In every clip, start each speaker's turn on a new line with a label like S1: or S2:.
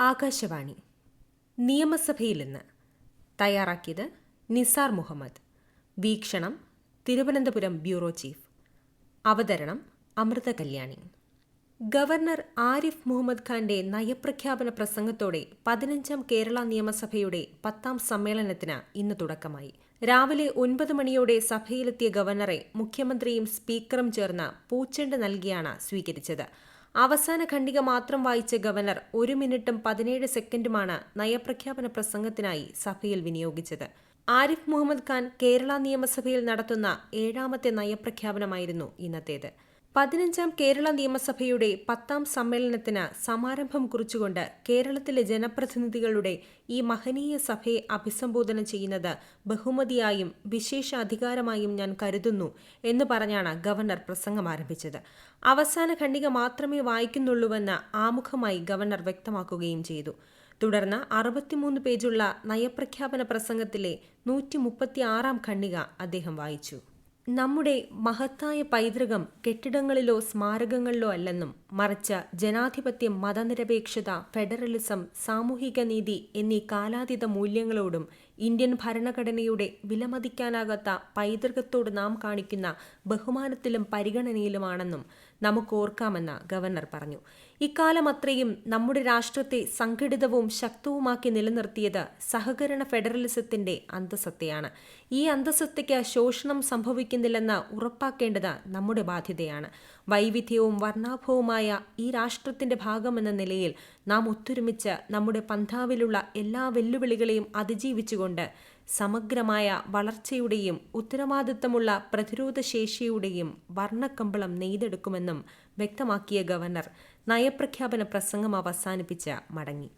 S1: ആകാശവാണി. നിയമസഭയിൽ നിന്ന് തയ്യാറാക്കിയത് നിസാർ മുഹമ്മദ്. വീക്ഷണം തിരുവനന്തപുരം ബ്യൂറോ ചീഫ്. അവതരണം അമൃത കല്യാണി. ഗവർണർ ആരിഫ് മുഹമ്മദ് ഖാന്റെ നയപ്രഖ്യാപന പ്രസംഗത്തോടെ പതിനഞ്ചാം കേരള നിയമസഭയുടെ പത്താം സമ്മേളനത്തിന് ഇന്ന് തുടക്കമായി. രാവിലെ ഒൻപത് മണിയോടെ സഭയിലെത്തിയ ഗവർണറെ മുഖ്യമന്ത്രിയും സ്പീക്കറും ചേർന്ന് പൂച്ചെണ്ട് നൽകിയാണ് സ്വീകരിച്ചത്. അവസാന ഖണ്ഡിക മാത്രം വായിച്ച ഗവർണർ ഒരു മിനിറ്റും പതിനേഴ് സെക്കൻഡുമാണ് നയപ്രഖ്യാപന പ്രസംഗത്തിനായി സഭയിൽ വിനിയോഗിച്ചത്. ആരിഫ് മുഹമ്മദ് ഖാൻ കേരള നിയമസഭയിൽ നടത്തുന്ന ഏഴാമത്തെ നയപ്രഖ്യാപനമായിരുന്നു ഇന്നത്തേത്. പതിനഞ്ചാം കേരള നിയമസഭയുടെ പത്താം സമ്മേളനത്തിന് സമാരംഭം കുറിച്ചുകൊണ്ട് കേരളത്തിലെ ജനപ്രതിനിധികളുടെ ഈ മഹനീയ സഭയെ അഭിസംബോധന ചെയ്യുന്നത് ബഹുമതിയായും വിശേഷാധികാരമായും ഞാൻ കരുതുന്നു എന്ന് പറഞ്ഞാണ് ഗവർണർ പ്രസംഗം ആരംഭിച്ചത്. അവസാന ഖണ്ഡിക മാത്രമേ വായിക്കുന്നുള്ളൂവെന്ന് ആമുഖമായി ഗവർണർ വ്യക്തമാക്കുകയും ചെയ്തു. തുടർന്ന് അറുപത്തിമൂന്ന് പേജുള്ള നയപ്രഖ്യാപന പ്രസംഗത്തിലെ നൂറ്റി മുപ്പത്തിയാറാം ഖണ്ഡിക അദ്ദേഹം വായിച്ചു. നമ്മുടെ മഹത്തായ പൈതൃകം കെട്ടിടങ്ങളിലോ സ്മാരകങ്ങളിലോ അല്ലെന്നും മറിച്ച് ജനാധിപത്യം മതനിരപേക്ഷത ഫെഡറലിസം സാമൂഹിക നീതി എന്നീ കാലാതീത മൂല്യങ്ങളോടും ഇന്ത്യൻ ഭരണഘടനയുടെ വിലമതിക്കാനാകാത്ത പൈതൃകത്തോട് നാം കാണിക്കുന്ന ബഹുമാനത്തിലും പരിഗണനയിലുമാണെന്നും നമുക്ക് ഓർക്കാമെന്ന് ഗവർണർ പറഞ്ഞു. ഇക്കാലം അത്രയും നമ്മുടെ രാഷ്ട്രത്തെ സംഘടിതവും ശക്തവുമാക്കി നിലനിർത്തിയത് സഹകരണ ഫെഡറലിസത്തിന്റെ അന്തസത്തയാണ്. ഈ അന്തസത്തയ്ക്ക് ശോഷണം സംഭവിക്കുന്നില്ലെന്ന് ഉറപ്പാക്കേണ്ടത് നമ്മുടെ ബാധ്യതയാണ്. വൈവിധ്യവും വർണാഭവുമായ ഈ രാഷ്ട്രത്തിന്റെ ഭാഗമെന്ന നിലയിൽ നാം ഒത്തൊരുമിച്ച് നമ്മുടെ പന്ഥാവിലുള്ള എല്ലാ വെല്ലുവിളികളെയും അതിജീവിച്ചുകൊണ്ട് സമഗ്രമായ വളർച്ചയുടെയും ഉത്തരവാദിത്തമുള്ള പ്രതിരോധശേഷിയുടെയും വർണക്കമ്പളം നെയ്തെടുക്കുമെന്നും വ്യക്തമാക്കിയ ഗവർണർ നയപ്രഖ്യാപന പ്രസംഗം അവസാനിപ്പിച്ച് മടങ്ങി.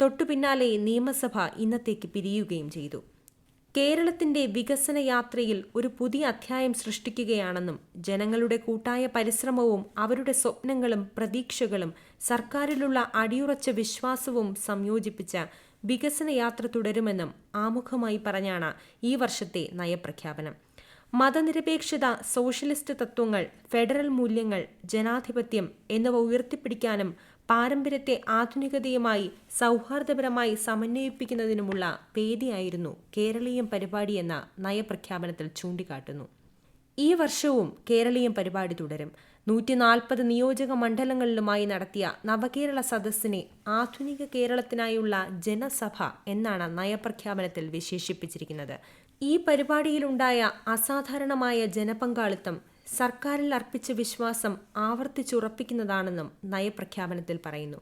S1: തൊട്ടുപിന്നാലെ നിയമസഭ ഇന്നത്തേക്ക് പിരിയുകയും ചെയ്തു. കേരളത്തിന്റെ വികസന യാത്രയിൽ ഒരു പുതിയ അധ്യായം സൃഷ്ടിക്കുകയാണെന്നും ജനങ്ങളുടെ കൂട്ടായ പരിശ്രമവും അവരുടെ സ്വപ്നങ്ങളും പ്രതീക്ഷകളും സർക്കാരിലുള്ള അടിയുറച്ച വിശ്വാസവും സംയോജിപ്പിച്ച വികസന യാത്ര തുടരുമെന്നും ആമുഖമായി പറഞ്ഞാണ് ഈ വർഷത്തെ നയപ്രഖ്യാപനം. മതനിരപേക്ഷത സോഷ്യലിസ്റ്റ് തത്വങ്ങൾ ഫെഡറൽ മൂല്യങ്ങൾ ജനാധിപത്യം എന്നിവ ഉയർത്തിപ്പിടിക്കാനും പാരമ്പര്യത്തെ ആധുനികതയുമായി സൗഹാർദ്ദപരമായി സമന്വയിപ്പിക്കുന്നതിനുമുള്ള വേദിയായിരുന്നു കേരളീയം പരിപാടി എന്ന നയപ്രഖ്യാപനത്തിൽ ചൂണ്ടിക്കാട്ടുന്നു. ഈ വർഷവും കേരളീയം പരിപാടി തുടരും. നൂറ്റി നാൽപ്പത് നിയോജക മണ്ഡലങ്ങളിലുമായി നടത്തിയ നവകേരള സദസ്സിനെ ആധുനിക കേരളത്തിനായുള്ള ജനസഭ എന്നാണ് നയപ്രഖ്യാപനത്തിൽ വിശേഷിപ്പിച്ചിരിക്കുന്നത്. ഈ പരിപാടിയിലുണ്ടായ അസാധാരണമായ ജനപങ്കാളിത്തം സർക്കാരിൽ അർപ്പിച്ച വിശ്വാസം ആവർത്തിച്ചുറപ്പിക്കുന്നതാണെന്നും നയപ്രഖ്യാപനത്തിൽ പറയുന്നു.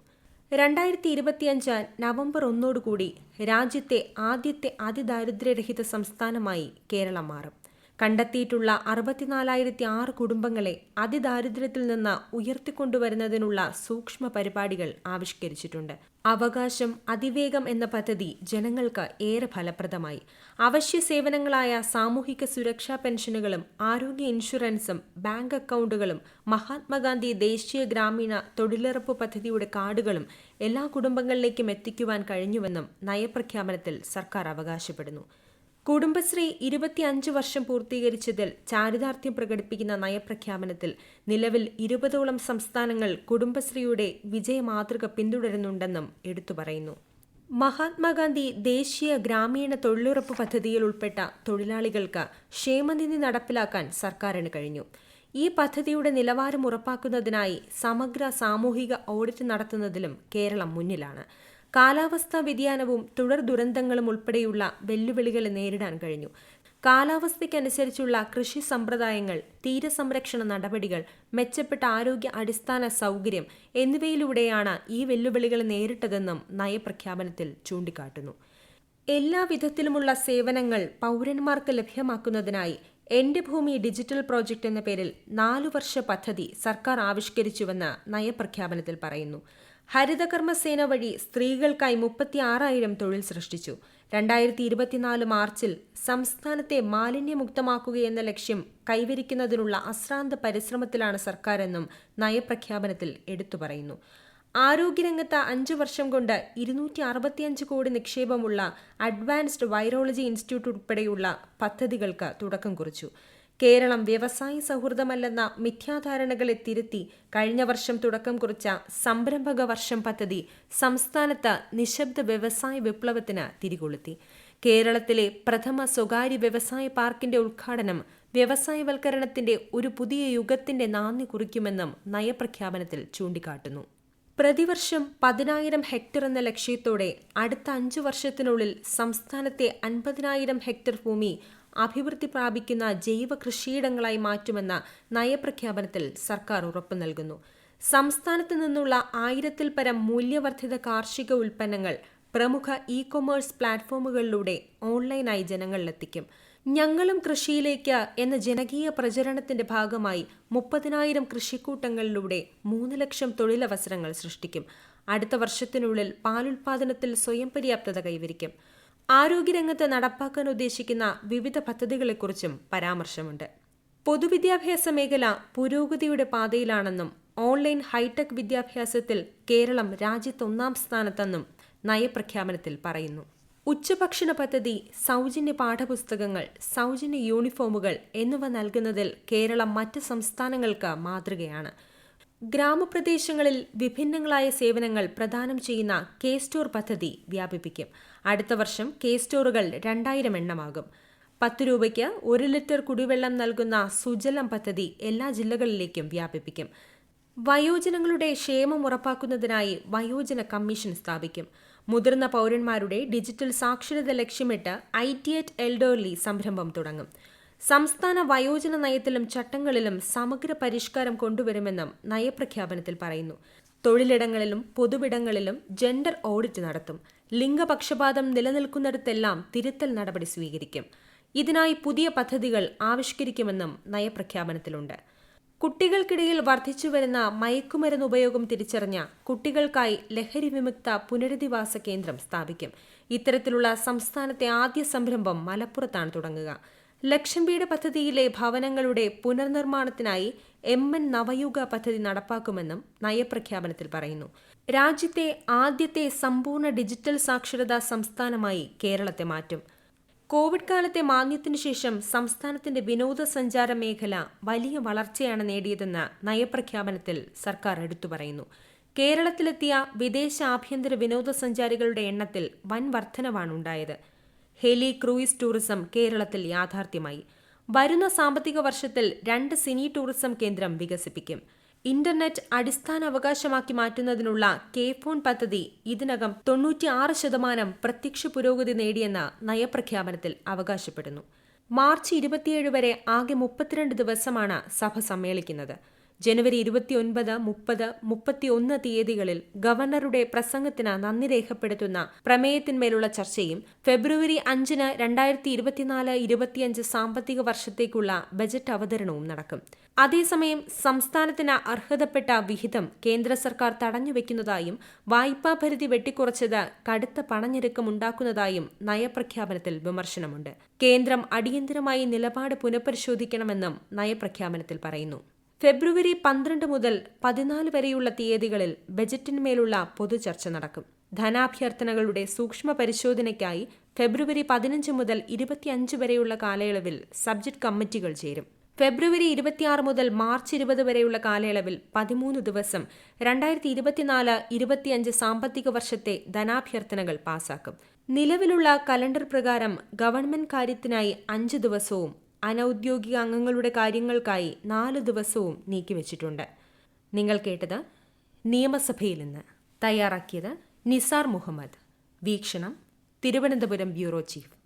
S1: രണ്ടായിരത്തി ഇരുപത്തിയഞ്ച് നവംബർ ഒന്നോടുകൂടി രാജ്യത്തെ ആദ്യത്തെ അതിദാരിദ്ര്യരഹിത സംസ്ഥാനമായി കേരളം മാറും. കണ്ടെത്തിയിട്ടുള്ള അറുപത്തിനാലായിരത്തി ആറ് കുടുംബങ്ങളെ അതിദാരിദ്ര്യത്തിൽ നിന്ന് ഉയർത്തിക്കൊണ്ടുവരുന്നതിനുള്ള സൂക്ഷ്മ പരിപാടികൾ ആവിഷ്കരിച്ചിട്ടുണ്ട്. അവകാശം അതിവേഗം എന്ന പദ്ധതി ജനങ്ങൾക്ക് ഏറെ ഫലപ്രദമായി. അവശ്യ സേവനങ്ങളായ സാമൂഹിക സുരക്ഷാ പെൻഷനുകളും ആരോഗ്യ ഇൻഷുറൻസും ബാങ്ക് അക്കൗണ്ടുകളും മഹാത്മാഗാന്ധി ദേശീയ ഗ്രാമീണ തൊഴിലുറപ്പ് പദ്ധതിയുടെ കാർഡുകളും എല്ലാ കുടുംബങ്ങളിലേക്കും എത്തിക്കുവാൻ കഴിഞ്ഞുവെന്നും നയപ്രഖ്യാപനത്തിൽ സർക്കാർ അവകാശപ്പെടുന്നു. കുടുംബശ്രീ ഇരുപത്തിയഞ്ച് വർഷം പൂർത്തീകരിച്ചതിൽ ചാരിതാർത്ഥ്യം പ്രകടിപ്പിക്കുന്ന നയപ്രഖ്യാപനത്തിൽ നിലവിൽ ഇരുപതോളം സംസ്ഥാനങ്ങൾ കുടുംബശ്രീയുടെ വിജയമാതൃക പിന്തുടരുന്നുണ്ടെന്നും എടുത്തു പറയുന്നു. മഹാത്മാഗാന്ധി ദേശീയ ഗ്രാമീണ തൊഴിലുറപ്പ് പദ്ധതിയിൽ ഉൾപ്പെട്ട തൊഴിലാളികൾക്ക് ക്ഷേമനിധി നടപ്പിലാക്കാൻ സർക്കാരിന് കഴിഞ്ഞു. ഈ പദ്ധതിയുടെ നിലവാരം ഉറപ്പാക്കുന്നതിനായി സമഗ്ര സാമൂഹിക ഓഡിറ്റ് നടത്തുന്നതിലും കേരളം മുന്നിലാണ്. കാലാവസ്ഥാ വ്യതിയാനവും തുടർ ദുരന്തങ്ങളും ഉൾപ്പെടെയുള്ള വെല്ലുവിളികളെ നേരിടാൻ കഴിഞ്ഞു. കാലാവസ്ഥയ്ക്കനുസരിച്ചുള്ള കൃഷി സമ്പ്രദായങ്ങൾ തീരസംരക്ഷണ നടപടികൾ മെച്ചപ്പെട്ട ആരോഗ്യ അടിസ്ഥാന സൗകര്യം എന്നിവയിലൂടെയാണ് ഈ വെല്ലുവിളികൾ നേരിട്ടതെന്നും നയപ്രഖ്യാപനത്തിൽ ചൂണ്ടിക്കാട്ടുന്നു. എല്ലാ വിധത്തിലുമുള്ള സേവനങ്ങൾ പൗരന്മാർക്ക് ലഭ്യമാക്കുന്നതിനായി എന്റെ ഭൂമി ഡിജിറ്റൽ പ്രോജക്റ്റ് എന്ന പേരിൽ നാലു വർഷ പദ്ധതി സർക്കാർ ആവിഷ്കരിച്ചുവെന്ന് നയപ്രഖ്യാപനത്തിൽ പറയുന്നു. ഹരിതകർമ്മസേന വഴി സ്ത്രീകൾക്കായി മുപ്പത്തി ആറായിരം തൊഴിൽ സൃഷ്ടിച്ചു. രണ്ടായിരത്തി ഇരുപത്തിനാല് മാർച്ചിൽ സംസ്ഥാനത്തെ മാലിന്യമുക്തമാക്കുകയെന്ന ലക്ഷ്യം കൈവരിക്കുന്നതിനുള്ള അശ്രാന്ത പരിശ്രമത്തിലാണ് സർക്കാരെന്നും നയപ്രഖ്യാപനത്തിൽ എടുത്തു പറയുന്നു ആരോഗ്യരംഗത്ത് അഞ്ചു വർഷം കൊണ്ട് ഇരുന്നൂറ്റി അറുപത്തിയഞ്ച് കോടി നിക്ഷേപമുള്ള അഡ്വാൻസ്ഡ് വൈറോളജി ഇൻസ്റ്റിറ്റ്യൂട്ട് ഉൾപ്പെടെയുള്ള പദ്ധതികൾക്ക് തുടക്കം കുറിച്ചു. കേരളം വ്യവസായ സൗഹൃദമല്ലെന്ന മിഥ്യാധാരണകളെ തിരുത്തി കഴിഞ്ഞ വർഷം തുടക്കം കുറിച്ച സംരംഭക വർഷം പദ്ധതി സംസ്ഥാനത്ത് നിശബ്ദ വ്യവസായ വിപ്ലവത്തിന് തിരികൊളുത്തി. കേരളത്തിലെ പ്രഥമ സ്വകാര്യ വ്യവസായ പാർക്കിന്റെ ഉദ്ഘാടനം വ്യവസായവൽക്കരണത്തിന്റെ ഒരു പുതിയ യുഗത്തിന്റെ നാന്ദി കുറിക്കുമെന്നും നയപ്രഖ്യാപനത്തിൽ ചൂണ്ടിക്കാട്ടുന്നു. പ്രതിവർഷം പതിനായിരം ഹെക്ടർ എന്ന ലക്ഷ്യത്തോടെ അടുത്ത അഞ്ചു വർഷത്തിനുള്ളിൽ സംസ്ഥാനത്തെ അൻപതിനായിരം ഹെക്ടർ ഭൂമി അഭിവൃദ്ധി പ്രാപിക്കുന്ന ജൈവ കൃഷിയിടങ്ങളായി മാറ്റുമെന്ന നയപ്രഖ്യാപനത്തിൽ സർക്കാർ ഉറപ്പു നൽകുന്നു. സംസ്ഥാനത്ത് നിന്നുള്ള ആയിരത്തിൽ പരം മൂല്യവർദ്ധിത കാർഷിക ഉൽപ്പന്നങ്ങൾ പ്രമുഖ ഇ കൊമേഴ്സ് പ്ലാറ്റ്ഫോമുകളിലൂടെ ഓൺലൈനായി ജനങ്ങളിലെത്തിക്കും. ഞങ്ങളും കൃഷിയിലേക്ക് എന്ന ജനകീയ പ്രചരണത്തിന്റെ ഭാഗമായി മുപ്പതിനായിരം കൃഷിക്കൂട്ടങ്ങളിലൂടെ മൂന്ന് ലക്ഷം തൊഴിലവസരങ്ങൾ സൃഷ്ടിക്കും. അടുത്ത വർഷത്തിനുള്ളിൽ പാലുൽപാദനത്തിൽ സ്വയം പര്യാപ്തത കൈവരിക്കും. ആരോഗ്യരംഗത്ത് നടപ്പാക്കാൻ ഉദ്ദേശിക്കുന്ന വിവിധ പദ്ധതികളെക്കുറിച്ചും പരാമർശമുണ്ട്. പൊതുവിദ്യാഭ്യാസ മേഖല പുരോഗതിയുടെ പാതയിലാണെന്നും ഓൺലൈൻ ഹൈടെക് വിദ്യാഭ്യാസത്തിൽ കേരളം രാജ്യത്ത് ഒന്നാം സ്ഥാനത്തെന്നും നയപ്രഖ്യാപനത്തിൽ പറയുന്നു. ഉച്ചഭക്ഷണ പദ്ധതി സൗജന്യ പാഠപുസ്തകങ്ങൾ സൗജന്യ യൂണിഫോമുകൾ എന്നിവ നൽകുന്നതിൽ കേരളം മറ്റ് സംസ്ഥാനങ്ങൾക്ക് മാതൃകയാണ്. ഗ്രാമപ്രദേശങ്ങളിൽ വിഭിന്നങ്ങളായ സേവനങ്ങൾ പ്രദാനം ചെയ്യുന്ന കെ സ്റ്റോർ പദ്ധതി വ്യാപിപ്പിക്കും. അടുത്ത വർഷം കെ സ്റ്റോറുകൾ രണ്ടായിരം എണ്ണമാകും. പത്ത് രൂപയ്ക്ക് ഒരു ലിറ്റർ കുടിവെള്ളം നൽകുന്ന സുജലം പദ്ധതി എല്ലാ ജില്ലകളിലേക്കും വ്യാപിപ്പിക്കും. വയോജനങ്ങളുടെ ക്ഷേമം ഉറപ്പാക്കുന്നതിനായി വയോജന കമ്മീഷൻ സ്ഥാപിക്കും. മുതിർന്ന പൗരന്മാരുടെ ഡിജിറ്റൽ സാക്ഷരത ലക്ഷ്യമിട്ട് ഐ ടി എറ്റ് എൽഡോർലി സംരംഭം തുടങ്ങും. സംസ്ഥാന വയോജന നയത്തിലും ചട്ടങ്ങളിലും സമഗ്ര പരിഷ്കാരം കൊണ്ടുവരുമെന്നും നയപ്രഖ്യാപനത്തിൽ പറയുന്നു. തൊഴിലിടങ്ങളിലും പൊതുവിടങ്ങളിലും ജെൻഡർ ഓഡിറ്റ് നടത്തും. ലിംഗപക്ഷപാതം നിലനിൽക്കുന്നിടത്തെല്ലാം തിരുത്തൽ നടപടി സ്വീകരിക്കും. ഇതിനായി പുതിയ പദ്ധതികൾ ആവിഷ്കരിക്കുമെന്നും നയപ്രഖ്യാപനത്തിലുണ്ട്. കുട്ടികൾക്കിടയിൽ വർദ്ധിച്ചുവരുന്ന മയക്കുമരുന്ന് ഉപയോഗം തിരിച്ചറിഞ്ഞ കുട്ടികൾക്കായി ലഹരി വിമുക്ത പുനരധിവാസ കേന്ദ്രം സ്ഥാപിക്കും. ഇത്തരത്തിലുള്ള സംസ്ഥാനത്തെ ആദ്യ സംരംഭം മലപ്പുറത്താണ് തുടങ്ങുക. ലക്ഷം വീട് പദ്ധതിയിലെ ഭവനങ്ങളുടെ പുനർനിർമ്മാണത്തിനായി എം എൻ നവയുഗ പദ്ധതി നടപ്പാക്കുമെന്നും നയപ്രഖ്യാപനത്തിൽ പറയുന്നു. രാജ്യത്തെ ആദ്യത്തെ സമ്പൂർണ ഡിജിറ്റൽ സാക്ഷരതാ സംസ്ഥാനമായി കേരളത്തെ മാറ്റും. കോവിഡ് കാലത്തെ മാന്ദ്യത്തിനു ശേഷം സംസ്ഥാനത്തിന്റെ വിനോദസഞ്ചാര മേഖല വലിയ വളർച്ചയാണ് നേടിയതെന്ന് നയപ്രഖ്യാപനത്തിൽ സർക്കാർ എടുത്തു പറയുന്നു. കേരളത്തിലെത്തിയ വിദേശ ആഭ്യന്തര വിനോദസഞ്ചാരികളുടെ എണ്ണത്തിൽ വൻ വർധനവാണ് ഉണ്ടായത് ഹെലി ക്രൂയിസ് ടൂറിസം കേരളത്തിൽ യാഥാർത്ഥ്യമായി. വരുന്ന സാമ്പത്തിക വർഷത്തിൽ രണ്ട് സിനി ടൂറിസം കേന്ദ്രം വികസിപ്പിക്കും. ഇന്റർനെറ്റ് അടിസ്ഥാന അവകാശമാക്കി മാറ്റുന്നതിനുള്ള കെ ഫോൺ പദ്ധതി ഇതിനകം തൊണ്ണൂറ്റിയാറ് ശതമാനം പ്രത്യക്ഷ പുരോഗതി നേടിയെന്ന് നയപ്രഖ്യാപനത്തിൽ അവകാശപ്പെടുന്നു. മാർച്ച് ഇരുപത്തിയേഴ് വരെ ആകെ മുപ്പത്തിരണ്ട് ദിവസമാണ് സഭ സമ്മേളിക്കുന്നത്. ജനുവരി ഇരുപത്തിയൊൻപത് മുപ്പത് മുപ്പത്തിയൊന്ന് തീയതികളിൽ ഗവർണറുടെ പ്രസംഗത്തിന് നന്ദി രേഖപ്പെടുത്തുന്ന പ്രമേയത്തിന്മേലുള്ള ചർച്ചയും ഫെബ്രുവരി അഞ്ചിന് രണ്ടായിരത്തി ഇരുപത്തിനാല് ഇരുപത്തിയഞ്ച് സാമ്പത്തിക വർഷത്തേക്കുള്ള ബജറ്റ് അവതരണവും നടക്കും. അതേസമയം സംസ്ഥാനത്തിന് അർഹതപ്പെട്ട വിഹിതം കേന്ദ്ര സർക്കാർ തടഞ്ഞുവെക്കുന്നതായും വായ്പാ പരിധി വെട്ടിക്കുറച്ചത് കടുത്ത പണഞ്ഞെരുക്കമുണ്ടാക്കുന്നതായും നയപ്രഖ്യാപനത്തിൽ വിമർശനമുണ്ട്. കേന്ദ്രം അടിയന്തരമായി നിലപാട് പുനഃപരിശോധിക്കണമെന്നും നയപ്രഖ്യാപനത്തിൽ പറയുന്നു. ഫെബ്രുവരി പന്ത്രണ്ട് മുതൽ പതിനാല് വരെയുള്ള തീയതികളിൽ ബജറ്റിന്മേലുള്ള പൊതുചർച്ച നടക്കും. ധനാഭ്യർത്ഥനകളുടെ സൂക്ഷ്മ പരിശോധനയ്ക്കായി ഫെബ്രുവരി പതിനഞ്ച് മുതൽ ഇരുപത്തിയഞ്ച് വരെയുള്ള കാലയളവിൽ സബ്ജക്ട് കമ്മിറ്റികൾ ചേരും. ഫെബ്രുവരി ഇരുപത്തിയാറ് മുതൽ മാർച്ച് ഇരുപത് വരെയുള്ള കാലയളവിൽ പതിമൂന്ന് ദിവസം രണ്ടായിരത്തി ഇരുപത്തിനാല് ഇരുപത്തിയഞ്ച് സാമ്പത്തിക വർഷത്തെ ധനാഭ്യർത്ഥനകൾ പാസാക്കും. നിലവിലുള്ള കലണ്ടർ പ്രകാരം ഗവൺമെന്റ് കാര്യത്തിനായി അഞ്ച് ദിവസവും അനൌദ്യോഗിക അംഗങ്ങളുടെ കാര്യങ്ങൾക്കായി നാല് ദിവസവും നീക്കിവച്ചിട്ടുണ്ട് നിങ്ങൾ കേട്ടത് നിയമസഭയിൽ നിന്ന്. തയ്യാറാക്കിയത് നിസാർ മുഹമ്മദ്. വീക്ഷണം തിരുവനന്തപുരം ബ്യൂറോ ചീഫ്.